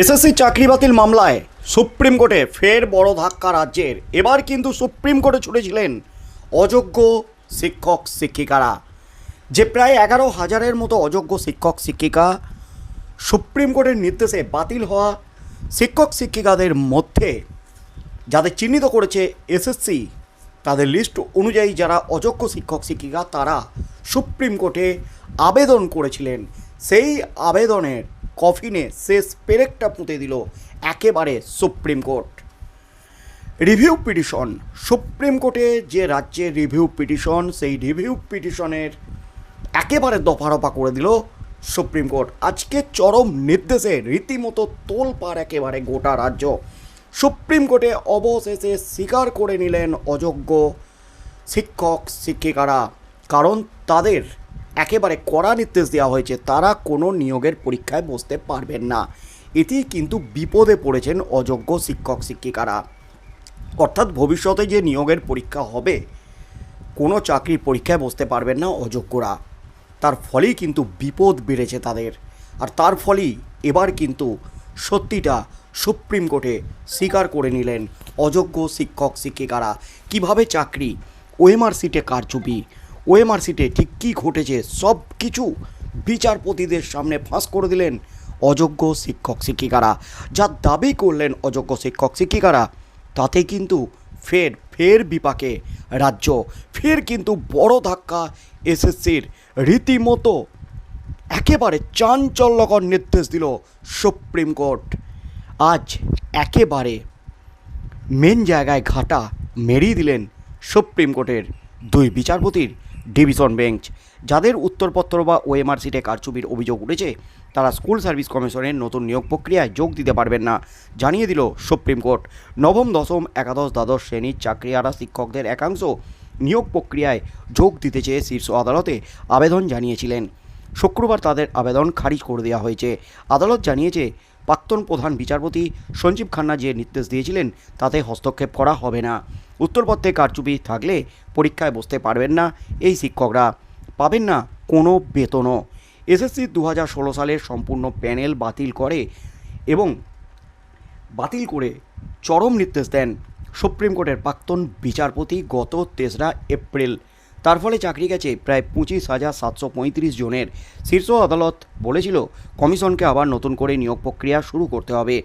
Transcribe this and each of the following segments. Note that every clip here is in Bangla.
এসএসসি চাকরি বাতিল মামলায় সুপ্রিম কোর্টে ফের বড় ধাক্কা রাজ্যের। এবার কিন্তু সুপ্রিম কোর্টে ছুটেছিলেন অযোগ্য শিক্ষক শিক্ষিকারা। যে প্রায় এগারো হাজারের মতো অযোগ্য শিক্ষক শিক্ষিকা সুপ্রিম কোর্টের নির্দেশে বাতিল হওয়া শিক্ষক শিক্ষিকাদের মধ্যে যাদের চিহ্নিত করেছে এসএসসি, তাদের লিস্ট অনুযায়ী যারা অযোগ্য শিক্ষক শিক্ষিকা, তারা সুপ্রিম কোর্টে আবেদন করেছিলেন। সেই আবেদনের কফিনে শেষ পেরেকটা পুঁতে দিল একেবারে supreme court. Review petition, supreme কোর্টে যে রাজ্যের রিভিউ পিটিশন, সেই রিভিউ পিটিশনের একেবারে দফারফা করে দিল সুপ্রিম কোর্ট। আজকে চরম নির্দেশে রীতিমতো তোলপাড় একেবারে গোটা রাজ্য। সুপ্রিম কোর্টে অবশেষে স্বীকার করে নিলেন অযোগ্য শিক্ষক, শিক্ষিকারা। কারণ তাদের একেবারে কড়া নির্দেশ দেওয়া হয়েছে, তারা কোনো নিয়োগের পরীক্ষায় বসতে পারবেন না। এটি কিন্তু বিপদে পড়েছেন অযোগ্য শিক্ষক, শিক্ষিকারা। অর্থাৎ ভবিষ্যতে যে নিয়োগের পরীক্ষা হবে, কোনো চাকরির পরীক্ষায় বসতে পারবেন না অযোগ্যরা। তার ফলেই কিন্তু বিপদ বেড়েছে তাদের। আর তার ফলেই এবার কিন্তু সত্যিটা সুপ্রিম কোর্টে স্বীকার করে নিলেন অযোগ্য শিক্ষক, শিক্ষিকারা। কীভাবে চাকরি, ওএমআর সিটে কারচুপি ওএমআর সিটে ঠিক কী ঘটেছে, সব কিছু বিচারপতিদের সামনে ফাঁস করে দিলেন অযোগ্য শিক্ষক শিক্ষিকারা। যা দাবি করলেন অযোগ্য শিক্ষক শিক্ষিকারা, তাতে কিন্তু ফের ফের বিপাকে রাজ্য, ফের কিন্তু বড় ধাক্কা এসএসসির। রীতিমতো একেবারে চাঞ্চল্যকর নির্দেশ দিল সুপ্রিম কোর্ট। আজ একেবারে মেন জায়গায় ঘাটা মেরিয়ে দিলেন সুপ্রিম কোর্টের দুই বিচারপতির ডিভিশন বেঞ্চ। যাদের উত্তরপত্র বা ওএমআর সিটে কারচুপির অভিযোগ উঠেছে, তারা স্কুল সার্ভিস কমিশনের নতুন নিয়োগ প্রক্রিয়ায় যোগ দিতে পারবেন না, জানিয়ে দিল সুপ্রিম কোর্ট। নবম, দশম, একাদশ, দ্বাদশ শ্রেণির চাকরিয়ারা শিক্ষকদের একাংশ নিয়োগ প্রক্রিয়ায় যোগ দিতে চেয়ে শীর্ষ আদালতে আবেদন জানিয়েছিলেন। শুক্রবার তাদের আবেদন খারিজ করে দেওয়া হয়েছে। আদালত জানিয়েছে প্রাক্তন প্রধান বিচারপতি সঞ্জীব খান্না যে নির্দেশ দিয়েছিলেন, তাতে হস্তক্ষেপ করা হবে না। উত্তরপত্রে কারচুপি থাকলে পরীক্ষায় বসতে পারবেন না এই শিক্ষকরা। পাবেন না কোনো বেতনও। এসএসসি দু হাজার ষোলো সালের সম্পূর্ণ প্যানেল বাতিল করে এবং বাতিল করে চরম নির্দেশ দেন সুপ্রিম কোর্টের প্রাক্তন বিচারপতি গত তেসরা এপ্রিল। তার ফলে চাকরি গেছে প্রায় পঁচিশ হাজার সাতশো পঁয়ত্রিশ জনের। শীর্ষ আদালত বলেছিল, কমিশনকে আবার নতুন করে নিয়োগ প্রক্রিয়া শুরু করতে হবে।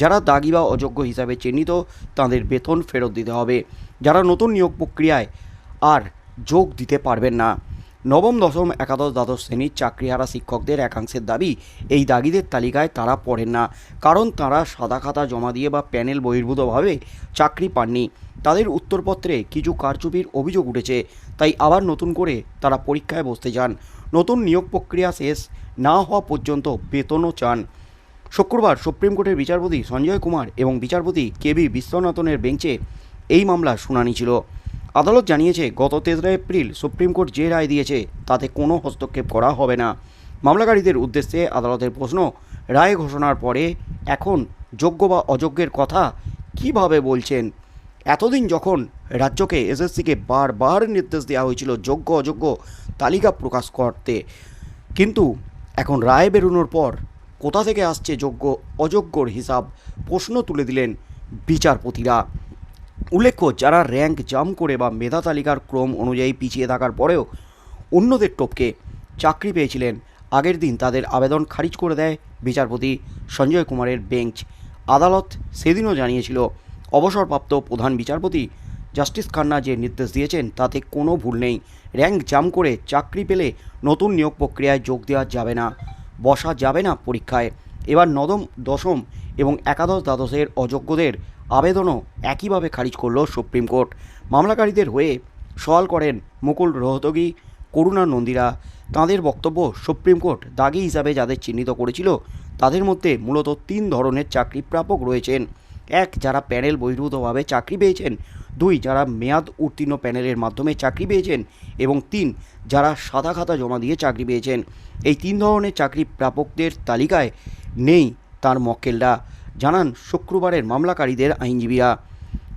যারা দাগি বা অযোগ্য হিসাবে চিহ্নিত, তাদের বেতন ফেরত দিতে হবে। যারা নতুন নিয়োগ প্রক্রিয়ায় আর যোগ দিতে পারবেন না। নবম, দশম, একাদশ, দ্বাদশ শ্রেণির চাকরিহারা শিক্ষকদের একাংশের দাবি, এই দাগিদের তালিকায় তারা পড়েন না, কারণ তারা সাদা খাতা জমা দিয়ে বা প্যানেল বহির্ভূতভাবে চাকরি পাননি। তাদের উত্তরপত্রে কিছু কারচুপির অভিযোগ উঠেছে, তাই আবার নতুন করে তারা পরীক্ষায় বসতে চান নতুন নিয়োগ প্রক্রিয়া শেষ না হওয়া পর্যন্ত বেতনও চান। শুক্রবার সুপ্রিম কোর্টের বিচারপতি সঞ্জয় কুমার এবং বিচারপতি কে কেবি বিশ্বনাথনের বেঞ্চে এই মামলার শুনানি ছিল। আদালত জানিয়েছে, গত তেসরা এপ্রিল সুপ্রিম কোর্ট যে রায় দিয়েছে, তাতে কোনো হস্তক্ষেপ করা হবে না। মামলাকারীদের উদ্দেশ্যে আদালতের প্রশ্ন, রায় ঘোষণার পরে এখন যোগ্য বা অযোগ্যের কথা কীভাবে বলছেন? এতদিন যখন রাজ্যকে এসএসসিকে বারবার নির্দেশ দেওয়া হয়েছিল যোগ্য, অযোগ্য তালিকা প্রকাশ করতে, কিন্তু এখন রায় বেরোনোর পর কোথা থেকে আসছে যোগ্য, অযোগ্যর হিসাব প্রশ্ন তুলে দিলেন বিচারপতিরা। উল্লেখ্য, যারা র্যাঙ্ক জাম করে বা মেধা তালিকার ক্রম অনুযায়ী পিছিয়ে থাকার পরেও অন্যদের টপকে চাকরি পেয়েছিলেন, আগের দিন তাদের আবেদন খারিজ করে দেয় বিচারপতি সঞ্জয় কুমারের বেঞ্চ। আদালত সেদিনও জানিয়েছিল, অবসরপ্রাপ্ত প্রধান বিচারপতি জাস্টিস খান্না যে নির্দেশ দিয়েছেন তাতে কোনো ভুল নেই। র্যাঙ্ক জাম করে চাকরি পেলে নতুন নিয়োগ প্রক্রিয়ায় যোগ দেওয়া যাবে না, বসা যাবে না পরীক্ষায়। এবার নদম দশম এবং একাদশ দ্বাদশের অযোগ্যদের আবেদনও একইভাবে খারিজ করল সুপ্রিম কোর্ট। মামলাকারীদের হয়ে সওয়াল করেন মুকুল রোহতগি, করুণা নন্দীরা। তাঁদের বক্তব্য সুপ্রিম কোর্ট দাগি হিসাবে যাদের চিহ্নিত করেছিল, তাদের মধ্যে মূলত তিন ধরনের চাকরি প্রাপক রয়েছেন। এক, যারা প্যানেল বহির্ভূতভাবে চাকরি পেয়েছেন। দুই, যারা মেয়াদ উত্তীর্ণ প্যানেলের মাধ্যমে চাকরি পেয়েছেন। এবং তিন, যারা সাদা খাতা জমা দিয়ে চাকরি পেয়েছেন। এই তিন ধরনের চাকরি প্রাপকদের তালিকায় নেই তার মক্কেলরা জানান, শুক্রবারের মামলাকারীদের আইনজীবীরা।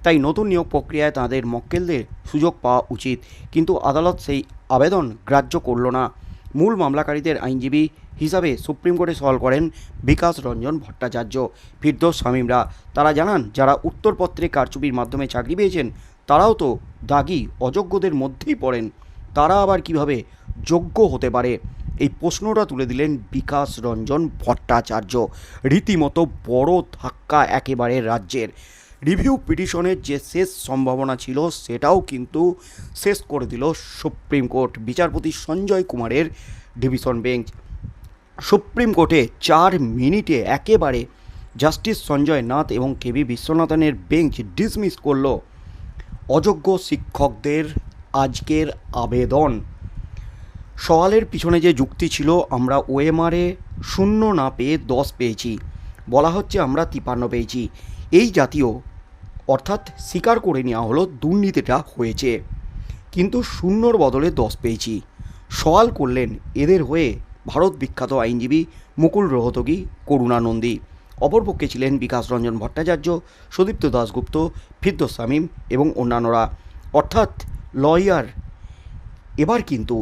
তাই নতুন নিয়োগ প্রক্রিয়ায় তাদের মক্কেলদের সুযোগ পাওয়া উচিত। কিন্তু আদালত সেই আবেদন গ্রাহ্য করল না। মূল মামলাকারীদের আইনজীবী হিসাবে সুপ্রিম কোর্টে সওয়াল করেন বিকাশ রঞ্জন ভট্টাচার্য। ফিরদোস শামীমরা। তারা জানান, যারা উত্তরপত্রে কারচুপির মাধ্যমে চাকরি পেয়েছেন, তারাও তো দাগি অযোগ্যদের মধ্যেই পড়েন। তারা আবার কীভাবে যোগ্য হতে পারে? এই প্রশ্নটা তুলে দিলেন বিকাশ রঞ্জন ভট্টাচার্য। রীতিমতো বড় ধাক্কা একেবারে রাজ্যের। রিভিউ পিটিশনের যে শেষ সম্ভাবনা ছিল সেটাও কিন্তু শেষ করে দিল সুপ্রিম কোর্ট। বিচারপতি সঞ্জয় কুমারের ডিভিশন বেঞ্চ। সুপ্রিম কোর্টে চার মিনিটে একেবারে জাস্টিস সঞ্জয় নাথ এবং কেবি বিশ্বনাথনের বেঞ্চ ডিসমিস করল। অযোগ্য শিক্ষকদের আজকের আবেদন। সওয়ালের পিছনে যে যুক্তি ছিল, আমরা ওএমআরে শূন্য না পেয়ে দশ পেয়েছি। বলা হচ্ছে আমরা তিপান্ন পেয়েছি। এই জাতীয় অর্থাৎ স্বীকার করে নেওয়া হলো দুর্নীতিটা হয়েছে। কিন্তু শূন্যর বদলে দশ পেয়েছি। সওয়াল করলেন, এদের হয়ে ভারত বিখ্যাত আইনজীবী মুকুল রোহতগি করুণা নন্দী অপরপক্ষে ছিলেন বিকাশ রঞ্জন ভট্টাচার্য, সুদীপ্ত দাশগুপ্ত, ফিরদোস শামীম এবং অন্যান্যরা। অর্থাৎ লয়ার। এবার কিন্তু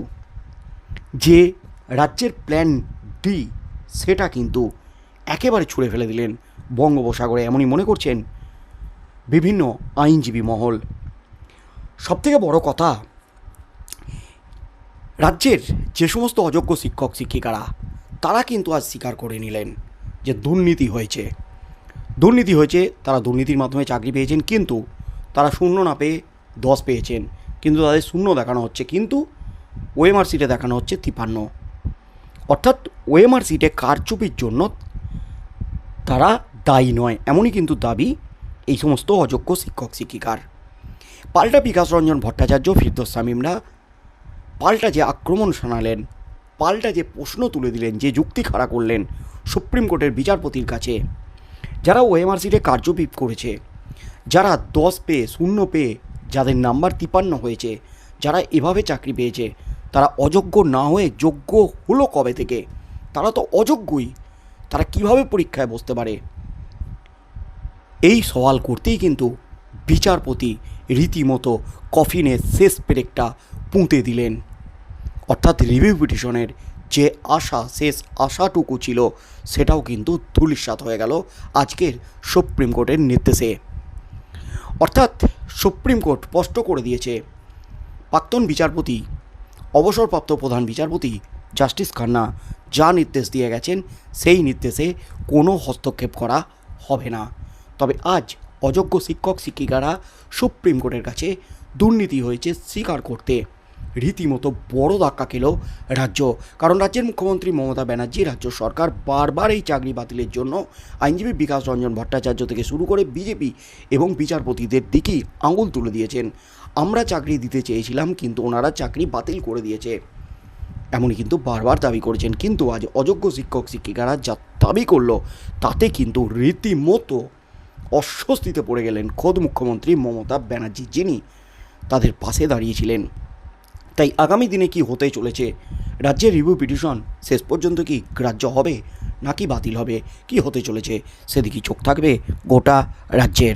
যে রাজ্যের প্ল্যান ডি সেটা কিন্তু একেবারে ছুঁড়ে ফেলে দিলেন বঙ্গোপসাগরে, এমনই মনে করছেন বিভিন্ন আইনজীবী মহল। সবথেকে বড় কথা, রাজ্যের যে সমস্ত অযোগ্য শিক্ষক, শিক্ষিকারা, তারা কিন্তু আজ স্বীকার করে নিলেন যে দুর্নীতি হয়েছে। দুর্নীতি হয়েছে, তারা দুর্নীতির মাধ্যমে চাকরি পেয়েছেন, কিন্তু তারা শূন্য না পেয়ে দশ পেয়েছেন, কিন্তু তাদের শূন্য দেখানো হচ্ছে। কিন্তু ওএমআর সিটে দেখানো হচ্ছে তিপান্ন। অর্থাৎ ওএমআর সিটে কারচুপির জন্য তারা দায়ী নয়, এমনই কিন্তু দাবি এই সমস্ত অযোগ্য শিক্ষক, শিক্ষিকার। পাল্টা বিকাশ রঞ্জন ভট্টাচার্য, ফিরদোস শামীমরা পাল্টা যে আক্রমণ শোনালেন, পাল্টা যে প্রশ্ন তুলে দিলেন, যে যুক্তি খাড়া করলেন সুপ্রিম কোর্টের বিচারপতির কাছে, যারা ওএমআর সিটে কার্যপিপ করেছে, যারা দশ পেয়ে, শূন্য পেয়ে, যাদের নাম্বার তিপান্ন হয়েছে, যারা এভাবে চাকরি পেয়েছে তারা অযোগ্য না হয়ে যোগ্য হলো কবে থেকে? তারা তো অযোগ্যই। তারা কীভাবে পরীক্ষায় বসতে পারে? এই সওয়াল করতেই কিন্তু বিচারপতি রীতিমতো কফিনে শেষ পেরেকটা পুঁতে দিলেন। অর্থাৎ রিভিউ পিটিশনের যে আশা, শেষ আশাটুকু ছিল, সেটাও কিন্তু ধূলিসাৎ হয়ে গেল আজকের সুপ্রিম কোর্টের নির্দেশে। অর্থাৎ সুপ্রিম কোর্ট স্পষ্ট করে দিয়েছে, প্রাক্তন বিচারপতি অবসরপ্রাপ্ত প্রধান বিচারপতি জাস্টিস খান্না যা নির্দেশ দিয়ে গেছেন, সেই নির্দেশে কোনো হস্তক্ষেপ করা হবে না। তবে আজ অযোগ্য শিক্ষক শিক্ষিকারা সুপ্রিম কোর্টের কাছে দুর্নীতি হয়েছে স্বীকার করতে। রীতিমতো বড় ধাক্কা খেল রাজ্য। কারণ রাজ্যের মুখ্যমন্ত্রী মমতা ব্যানার্জি, রাজ্য সরকার বারবার এই চাকরি বাতিলের জন্য আইনজীবী বিকাশ রঞ্জন ভট্টাচার্য থেকে শুরু করে বিজেপি এবং বিচারপতিদের দিকেই আঙুল তুলে দিয়েছেন। আমরা চাকরি দিতে চেয়েছিলাম, কিন্তু ওনারা চাকরি বাতিল করে দিয়েছে। এমনই কিন্তু বারবার দাবি করেছেন, কিন্তু আজ অযোগ্য শিক্ষক, শিক্ষিকারা যা দাবি করল, তাতে কিন্তু রীতিমতো অস্বস্তিতে পড়ে গেলেন খোদ মুখ্যমন্ত্রী মমতা ব্যানার্জি, যিনি তাদের পাশে দাঁড়িয়েছিলেন তাই আগামী দিনে কি হতে চলেছে? রাজ্যের রিভিউ পিটিশন শেষ পর্যন্ত কি গ্রাহ্য হবে নাকি বাতিল হবে? কি হতে চলেছে? সেদিকে চোখ থাকবে গোটা রাজ্যের।